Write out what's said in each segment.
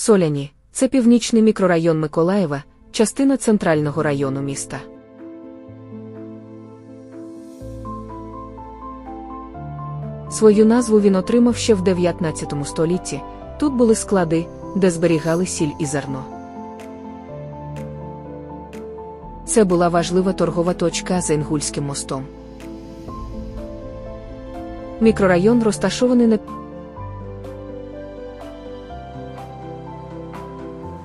Соляні це північний мікрорайон Миколаєва, частина центрального району міста. Свою назву він отримав ще в 19 столітті. Тут були склади, де зберігали сіль і зерно. Це була важлива торгова точка за Інгульським мостом. Мікрорайон розташований на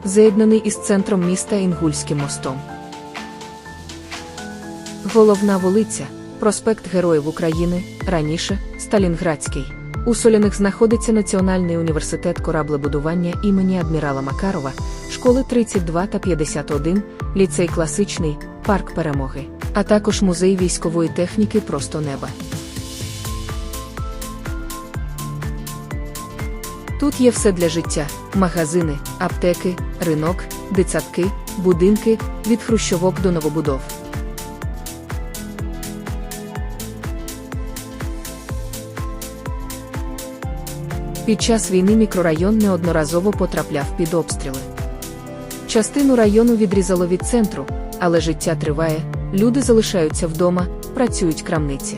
з'єднаний із центром міста Інгульським мостом. Головна вулиця проспект Героїв України, раніше Сталінградський. У Соляних знаходиться Національний університет кораблебудування імені адмірала Макарова, школи 32 та 51, ліцей класичний, парк перемоги, а також музей військової техніки Просто неба. Тут є все для життя: магазини, аптеки, ринок, дитсадки, будинки від хрущовок до новобудов. Під час війни мікрорайон неодноразово потрапляв під обстріли. Частину району відрізало від центру, але життя триває, люди залишаються вдома, працюють крамниці.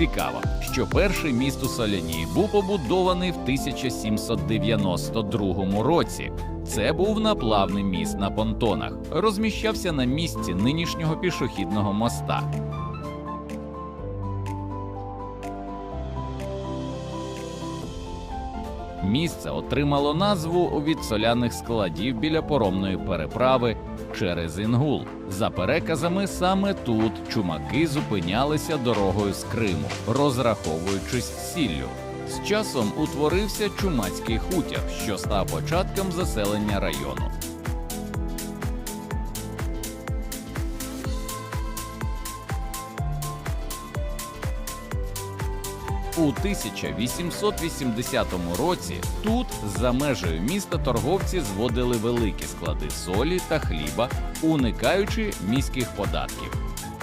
Цікаво, що перший міст у Соляні був побудований в 1792 році. Це був наплавний міст на понтонах, розміщався на місці нинішнього пішохідного моста. Місце отримало назву від соляних складів біля поромної переправи через Інгул. За переказами, саме тут чумаки зупинялися дорогою з Криму, розраховуючись сіллю. З часом утворився чумацький хутір, що став початком заселення району. У 1880 році тут, за межею міста, торговці зводили великі склади солі та хліба, уникаючи міських податків.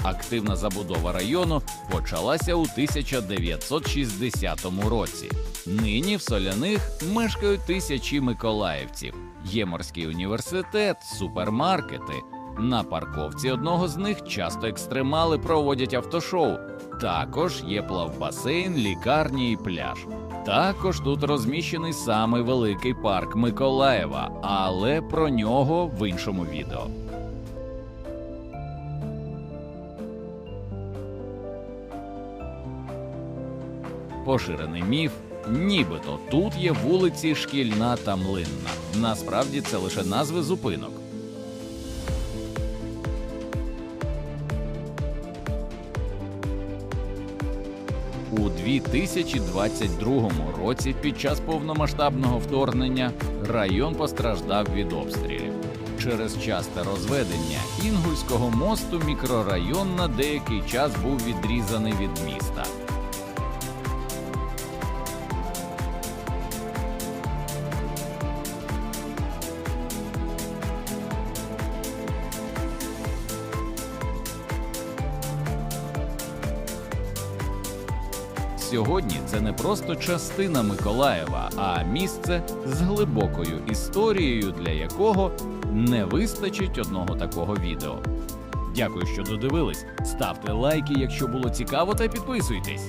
Активна забудова району почалася у 1960 році. Нині в соляних мешкають тисячі миколаївців. Є морський університет, супермаркети. На парковці одного з них часто екстремали проводять автошоу. Також є плавбасейн, лікарні і пляж. Також тут розміщений самий великий парк Миколаєва, але про нього в іншому відео. Поширений міф, нібито тут є вулиці Шкільна та Млинна. Насправді це лише назви зупинок. У 2022 році під час повномасштабного вторгнення район постраждав від обстрілів. Через часте розведення Інгульського мосту мікрорайон на деякий час був відрізаний від міста. Сьогодні це не просто частина Миколаєва, а місце з глибокою історією, для якого не вистачить одного такого відео. Дякую, що додивились. Ставте лайки, якщо було цікаво, та підписуйтесь.